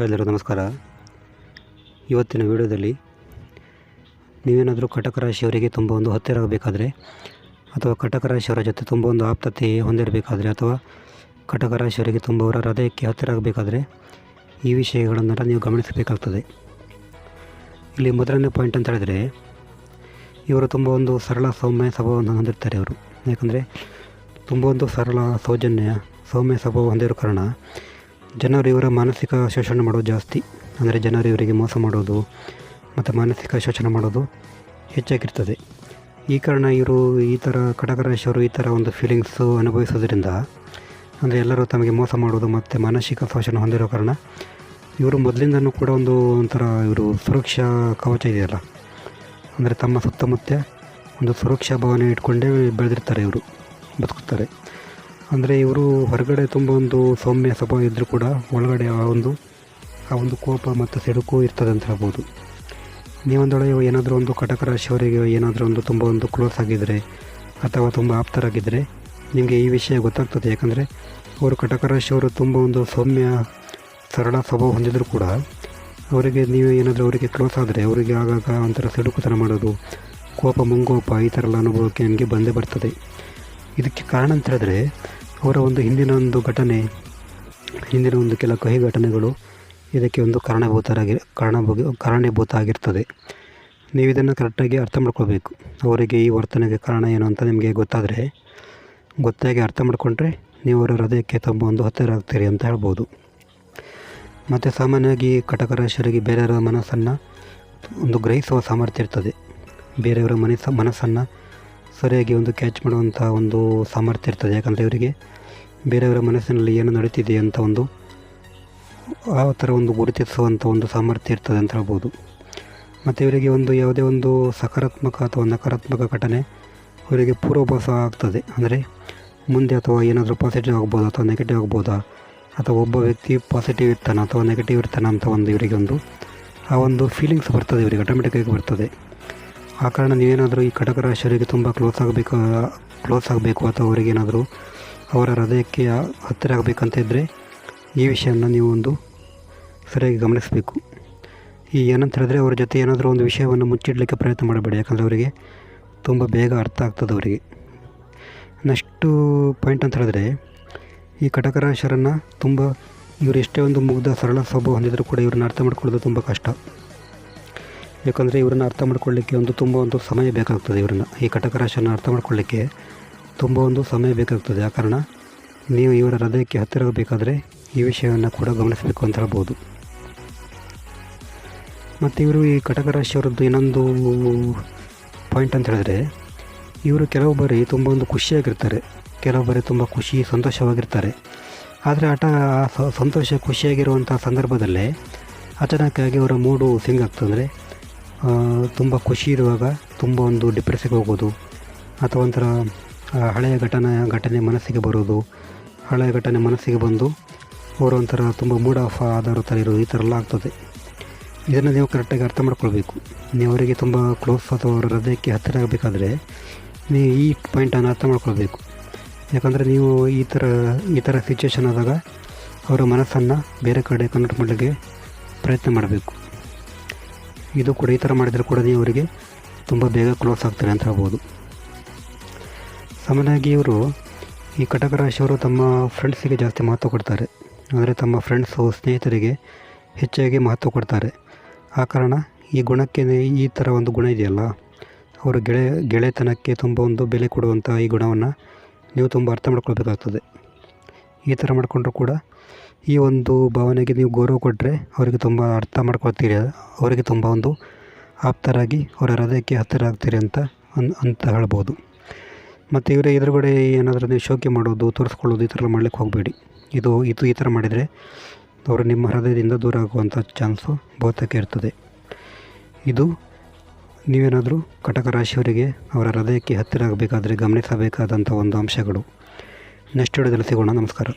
ಎಲ್ಲರಿಗೂ ನಮಸ್ಕಾರ. ಇವತ್ತಿನ ವಿಡಿಯೋದಲ್ಲಿ ನೀವೇನಾದರೂ ಕಟಕ ರಾಶಿಯವರಿಗೆ ತುಂಬ ಒಂದು ಹತ್ತಿರ ಆಗಬೇಕಾದ್ರೆ ಅಥವಾ ಕಟಕ ರಾಶಿಯವರ ಜೊತೆ ತುಂಬ ಒಂದು ಆಪ್ತತೆ ಹೊಂದಿರಬೇಕಾದ್ರೆ ಅಥವಾ ಕಟಕ ರಾಶಿಯವರಿಗೆ ತುಂಬ ಅವರ ಹೃದಯಕ್ಕೆ ಹತ್ತಿರ ಆಗಬೇಕಾದ್ರೆ ಈ ವಿಷಯಗಳನ್ನೆಲ್ಲ ನೀವು ಗಮನಿಸಬೇಕಾಗ್ತದೆ. ಇಲ್ಲಿ ಮೊದಲನೇ ಪಾಯಿಂಟ್ ಅಂತ ಹೇಳಿದರೆ ಇವರು ತುಂಬ ಒಂದು ಸರಳ ಸೌಮ್ಯ ಸ್ವಭಾವವನ್ನು ಹೊಂದಿರ್ತಾರೆ ಅವರು ಯಾಕಂದರೆ ತುಂಬ ಒಂದು ಸರಳ ಸೌಜನ್ಯ, ಸೌಮ್ಯ ಸ್ವಭಾವ ಹೊಂದಿರೋ ಕಾರಣ ಜನರು ಇವರ ಮಾನಸಿಕ ಶೋಷಣೆ ಮಾಡೋದು ಜಾಸ್ತಿ. ಅಂದರೆ ಜನರು ಇವರಿಗೆ ಮೋಸ ಮಾಡೋದು, ಮತ್ತು ಮಾನಸಿಕ ಶೋಷಣೆ ಮಾಡೋದು ಹೆಚ್ಚಾಗಿರ್ತದೆ. ಈ ಕಾರಣ ಇವರು ಈ ಥರ ಕಟಕ ರಾಶಿಯವರು ಈ ಥರ ಒಂದು ಫೀಲಿಂಗ್ಸು ಅನುಭವಿಸೋದ್ರಿಂದ, ಅಂದರೆ ಎಲ್ಲರೂ ತಮಗೆ ಮೋಸ ಮಾಡೋದು ಮತ್ತು ಮಾನಸಿಕ ಶೋಷಣೆ ಹೊಂದಿರೋ ಕಾರಣ, ಇವರು ಮೊದಲಿಂದನೂ ಕೂಡ ಒಂದು ಒಂಥರ ಇವರು ಸುರಕ್ಷಾ ಕವಚ ಇದೆಯಲ್ಲ. ಅಂದರೆ ತಮ್ಮ ಸುತ್ತಮುತ್ತ ಒಂದು ಸುರಕ್ಷಾ ಭಾವನೆ ಇಟ್ಕೊಂಡೇ ಬೆಳೆದಿರ್ತಾರೆ ಇವರು, ಬದುಕುತ್ತಾರೆ. ಅಂದರೆ ಇವರು ಹೊರಗಡೆ ತುಂಬ ಒಂದು ಸೌಮ್ಯ ಸ್ವಭಾವ ಇದ್ದರೂ ಕೂಡ ಒಳಗಡೆ ಆ ಒಂದು ಆ ಒಂದು ಕೋಪ ಮತ್ತು ಸಿಡುಕು ಇರ್ತದೆ ಅಂತ ಹೇಳ್ಬೋದು. ನೀವೊಂದೊಳಗೆ ಏನಾದರೂ ಒಂದು ಕಟಕ ರಾಶಿಯವರಿಗೆ ಏನಾದರೂ ಒಂದು ತುಂಬ ಒಂದು ಕ್ಲೋಸ್ ಆಗಿದ್ದರೆ ಅಥವಾ ತುಂಬ ಆಪ್ತರಾಗಿದ್ದರೆ ನಿಮಗೆ ಈ ವಿಷಯ ಗೊತ್ತಾಗ್ತದೆ. ಯಾಕಂದರೆ ಅವರು ಕಟಕ ರಾಶಿಯವರು ತುಂಬ ಒಂದು ಸೌಮ್ಯ, ಸರಳ ಸ್ವಭಾವ ಹೊಂದಿದ್ರು ಕೂಡ ಅವರಿಗೆ ನೀವು ಏನಾದರೂ ಅವರಿಗೆ ಕ್ಲೋಸ್ ಆದರೆ ಅವರಿಗೆ ಆಗಾಗ ಒಂಥರ ಸಿಡುಕುತನ ಮಾಡೋದು, ಕೋಪ, ಮುಂಗೋಪ ಈ ಥರ ಎಲ್ಲ ಅನುಭವಕ್ಕೆ ನಿಮಗೆ ಬಂದೇ ಬರ್ತದೆ. ಇದಕ್ಕೆ ಕಾರಣ ಅಂತ ಹೇಳಿದ್ರೆ ಅವರ ಒಂದು ಹಿಂದಿನ ಒಂದು ಘಟನೆ, ಹಿಂದಿನ ಒಂದು ಕೆಲ ಕಹಿ ಘಟನೆಗಳು ಇದಕ್ಕೆ ಒಂದು ಕಾರಣಭೂತರಾಗಿ ಕಾರಣ ಕಾರಣೀಭೂತ ಆಗಿರ್ತದೆ ನೀವು ಇದನ್ನು ಕರೆಕ್ಟಾಗಿ ಅರ್ಥ ಮಾಡ್ಕೋಬೇಕು ಅವರಿಗೆ ಈ ವರ್ತನೆಗೆ ಕಾರಣ ಏನು ಅಂತ ನಿಮಗೆ ಗೊತ್ತಾದರೆ, ಗೊತ್ತಾಗಿ ಅರ್ಥ ಮಾಡಿಕೊಂಡ್ರೆ ನೀವು ಅವರ ಹೃದಯಕ್ಕೆ ತಮ್ಮ ಒಂದು ಹತ್ತಿರ ಆಗ್ತೀರಿ ಅಂತ ಹೇಳ್ಬೋದು. ಮತ್ತು ಸಾಮಾನ್ಯವಾಗಿ ಕಟಕ ರಾಶಿಯವರಿಗೆ ಬೇರೆಯವರ ಮನಸ್ಸನ್ನು ಒಂದು ಗ್ರಹಿಸುವ ಸಾಮರ್ಥ್ಯ ಇರ್ತದೆ. ಬೇರೆಯವರ ಮನಸ್ಸ ಮನಸ್ಸನ್ನು ಸರಿಯಾಗಿ ಒಂದು ಕ್ಯಾಚ್ ಮಾಡುವಂಥ ಒಂದು ಸಾಮರ್ಥ್ಯ ಇರ್ತದೆ. ಯಾಕಂದರೆ ಇವರಿಗೆ ಬೇರೆಯವರ ಮನಸ್ಸಿನಲ್ಲಿ ಏನು ನಡೀತಿದೆ ಅಂತ ಒಂದು ಆ ಥರ ಒಂದು ಗುರುತಿಸುವಂಥ ಒಂದು ಸಾಮರ್ಥ್ಯ ಇರ್ತದೆ ಅಂತ ಹೇಳ್ಬೋದು. ಮತ್ತು ಇವರಿಗೆ ಒಂದು ಯಾವುದೇ ಒಂದು ಸಕಾರಾತ್ಮಕ ಅಥವಾ ನಕಾರಾತ್ಮಕ ಘಟನೆ ಇವರಿಗೆ ಪೂರ್ವಭಾಸ ಆಗ್ತದೆ. ಅಂದರೆ ಮುಂದೆ ಅಥವಾ ಏನಾದರೂ ಪಾಸಿಟಿವ್ ಆಗ್ಬೋದು ಅಥವಾ ನೆಗೆಟಿವ್ ಆಗ್ಬೋದಾ ಅಥವಾ ಒಬ್ಬ ವ್ಯಕ್ತಿ ಪಾಸಿಟಿವ್ ಇರ್ತಾನೆ ಅಥವಾ ನೆಗೆಟಿವ್ ಇರ್ತಾನೆ ಅಂತ ಒಂದು ಇವರಿಗೆ ಒಂದು ಆ ಒಂದು ಫೀಲಿಂಗ್ಸ್ ಬರ್ತದೆ. ಇವರಿಗೆ ಆಟೋಮೆಟಿಕ್ಕಾಗಿ ಬರ್ತದೆ. ಆ ಕಾರಣ ನೀವೇನಾದರೂ ಈ ಕಟಕ ರಾಶಿಯವರಿಗೆ ತುಂಬ ಕ್ಲೋಸ್ ಆಗಬೇಕು ಕ್ಲೋಸ್ ಆಗಬೇಕು ಅಥವಾ ಅವರಿಗೇನಾದರೂ ಅವರ ಹೃದಯಕ್ಕೆ ಹತ್ತಿರ ಆಗಬೇಕಂತ ಇದ್ದರೆ ಈ ವಿಷಯವನ್ನು ನೀವು ಒಂದು ಸರಿಯಾಗಿ ಗಮನಿಸಬೇಕು. ಈ ಏನಂತ ಹೇಳಿದ್ರೆ ಅವ್ರ ಜೊತೆ ಏನಾದರೂ ಒಂದು ವಿಷಯವನ್ನು ಮುಚ್ಚಿಡಲಿಕ್ಕೆ ಪ್ರಯತ್ನ ಮಾಡಬೇಡಿ. ಯಾಕಂದರೆ ಅವರಿಗೆ ತುಂಬ ಬೇಗ ಅರ್ಥ ಆಗ್ತದೆ ಅವರಿಗೆ. ನೆಕ್ಸ್ಟು ಪಾಯಿಂಟ್ ಅಂತ ಹೇಳಿದ್ರೆ ಈ ಕಟಕ ರಾಶಿಯರನ್ನು ತುಂಬ ಇವರು ಎಷ್ಟೇ ಒಂದು ಮುಗ್ಧ ಸರಳ ಸ್ವಭಾವ ಹೊಂದಿದ್ರು ಕೂಡ ಇವ್ರನ್ನ ಅರ್ಥ ಮಾಡ್ಕೊಳ್ಳೋದು ತುಂಬ ಕಷ್ಟ. ಯಾಕಂದರೆ ಇವರನ್ನು ಅರ್ಥ ಮಾಡ್ಕೊಳ್ಳಿಕ್ಕೆ ಒಂದು ತುಂಬ ಒಂದು ಸಮಯ ಬೇಕಾಗ್ತದೆ ಇವರನ್ನು. ಈ ಕಟಕ ರಾಶಿಯನ್ನು ಅರ್ಥ ಮಾಡ್ಕೊಳ್ಳಿಕ್ಕೆ ತುಂಬ ಒಂದು ಸಮಯ ಬೇಕಾಗ್ತದೆ. ಆ ಕಾರಣ ನೀವು ಇವರ ಹೃದಯಕ್ಕೆ ಹತ್ತಿರ ಬೇಕಾದರೆ ಈ ವಿಷಯವನ್ನು ಕೂಡ ಗಮನಿಸಬೇಕು ಅಂತ ಹೇಳ್ಬೋದು. ಮತ್ತು ಇವರು ಈ ಕಟಕ ರಾಶಿಯವರದ್ದು ಇನ್ನೊಂದು ಪಾಯಿಂಟ್ ಅಂತ ಹೇಳಿದ್ರೆ, ಇವರು ಕೆಲವು ಬಾರಿ ತುಂಬ ಒಂದು ಖುಷಿಯಾಗಿರ್ತಾರೆ. ಕೆಲವು ಬಾರಿ ತುಂಬ ಖುಷಿ, ಸಂತೋಷವಾಗಿರ್ತಾರೆ. ಆದರೆ ಆಟ ಸಂತೋಷ ಖುಷಿಯಾಗಿರುವಂಥ ಸಂದರ್ಭದಲ್ಲೇ ಅಚಾನಕ್ಕಾಗಿ ಅವರ ಮೂಡು ಸಿಂಗ್ ಆಗ್ತದೆ. ಅಂದರೆ ತುಂಬ ಖುಷಿ ಇರುವಾಗ ತುಂಬ ಒಂದು ಡಿಪ್ರೆಸ್ಸಿಗೆ ಹೋಗೋದು, ಅಥವಾ ಒಂಥರ ಹಳೆಯ ಘಟನೆ ಘಟನೆ ಮನಸ್ಸಿಗೆ ಬರೋದು, ಹಳೆಯ ಘಟನೆ ಮನಸ್ಸಿಗೆ ಬಂದು ಅವರು ಒಂಥರ ತುಂಬ ಮೂಡ್ ಆಫ್ ಆಧಾರ ಥರ ಇರೋದು, ಈ ಥರ ಎಲ್ಲ ಆಗ್ತದೆ. ಇದನ್ನು ನೀವು ಕರೆಕ್ಟಾಗಿ ಅರ್ಥ ಮಾಡ್ಕೊಳ್ಬೇಕು. ನೀವು ಅವರಿಗೆ ತುಂಬ ಕ್ಲೋಸ್ ಅಥವಾ ಅವರ ಹೃದಯಕ್ಕೆ ಹತ್ತಿರ ಆಗಬೇಕಾದ್ರೆ ನೀವು ಈ ಪಾಯಿಂಟನ್ನು ಅರ್ಥ ಮಾಡ್ಕೊಳ್ಬೇಕು. ಯಾಕಂದರೆ ನೀವು ಈ ಥರ ಈ ಥರ ಸಿಚುವೇಶನ್ ಆದಾಗ ಅವರ ಮನಸ್ಸನ್ನು ಬೇರೆ ಕಡೆ ಕನ್ವರ್ಟ್ ಮಾಡಲಿಕ್ಕೆ ಪ್ರಯತ್ನ ಮಾಡಬೇಕು. ಇದು ಕೂಡ ಈ ಥರ ಮಾಡಿದರೆ ಕೂಡ ಅವರಿಗೆ ತುಂಬ ಬೇಗ ಕ್ಲೋಸ್ ಆಗ್ತಾರೆ ಅಂತ ಹೇಳ್ಬೋದು. ಸಾಮಾನ್ಯವಾಗಿ ಇವರು ಈ ಕಟಕ ರಾಶಿಯವರು ತಮ್ಮ ಫ್ರೆಂಡ್ಸಿಗೆ ಜಾಸ್ತಿ ಮಹತ್ವ ಕೊಡ್ತಾರೆ. ಅಂದರೆ ತಮ್ಮ ಫ್ರೆಂಡ್ಸು ಸ್ನೇಹಿತರಿಗೆ ಹೆಚ್ಚಾಗಿ ಮಹತ್ವ ಕೊಡ್ತಾರೆ. ಆ ಕಾರಣ ಈ ಗುಣಕ್ಕೆ ಈ ಥರ ಒಂದು ಗುಣ ಇದೆಯಲ್ಲ, ಅವರು ಗೆಳೆ ಗೆಳೆತನಕ್ಕೆ ತುಂಬ ಒಂದು ಬೆಲೆ ಕೊಡುವಂಥ ಈ ಗುಣವನ್ನು ನೀವು ತುಂಬ ಅರ್ಥ ಮಾಡ್ಕೊಳ್ಬೇಕಾಗ್ತದೆ. ಈ ಥರ ಮಾಡಿಕೊಂಡ್ರು ಕೂಡ ಈ ಒಂದು ಭಾವನೆಗೆ ನೀವು ಗೌರವ ಕೊಟ್ಟರೆ ಅವರಿಗೆ ತುಂಬ ಅರ್ಥ ಮಾಡ್ಕೊಳ್ತೀರಿ, ಅವರಿಗೆ ತುಂಬ ಒಂದು ಆಪ್ತರಾಗಿ ಅವರ ಹೃದಯಕ್ಕೆ ಹತ್ತಿರ ಆಗ್ತೀರಿ ಅಂತ ಅಂತ ಹೇಳ್ಬೋದು. ಮತ್ತು ಇವರೇ ಎದುರುಗಡೆ ಏನಾದರೂ ನೀವು ಶೋಕೆ ಮಾಡೋದು, ತೋರಿಸ್ಕೊಳ್ಳೋದು ಈ ಥರ ಮಾಡ್ಲಿಕ್ಕೆ ಹೋಗಬೇಡಿ. ಇದು ಇದು ಈ ಥರ ಮಾಡಿದರೆ ಅವರು ನಿಮ್ಮ ಹೃದಯದಿಂದ ದೂರ ಆಗುವಂಥ ಚಾನ್ಸು ಬಹುತೇಕ ಇರ್ತದೆ. ಇದು ನೀವೇನಾದರೂ ಕಟಕ ರಾಶಿಯವರಿಗೆ ಅವರ ಹೃದಯಕ್ಕೆ ಹತ್ತಿರ ಆಗಬೇಕಾದ್ರೆ ಗಮನಿಸಬೇಕಾದಂಥ ಒಂದು ಅಂಶಗಳು. ನೆಕ್ಸ್ಟ್ ವಿಡಿಯೋದಲ್ಲಿ ಸಿಗೋಣ ನಮಸ್ಕಾರ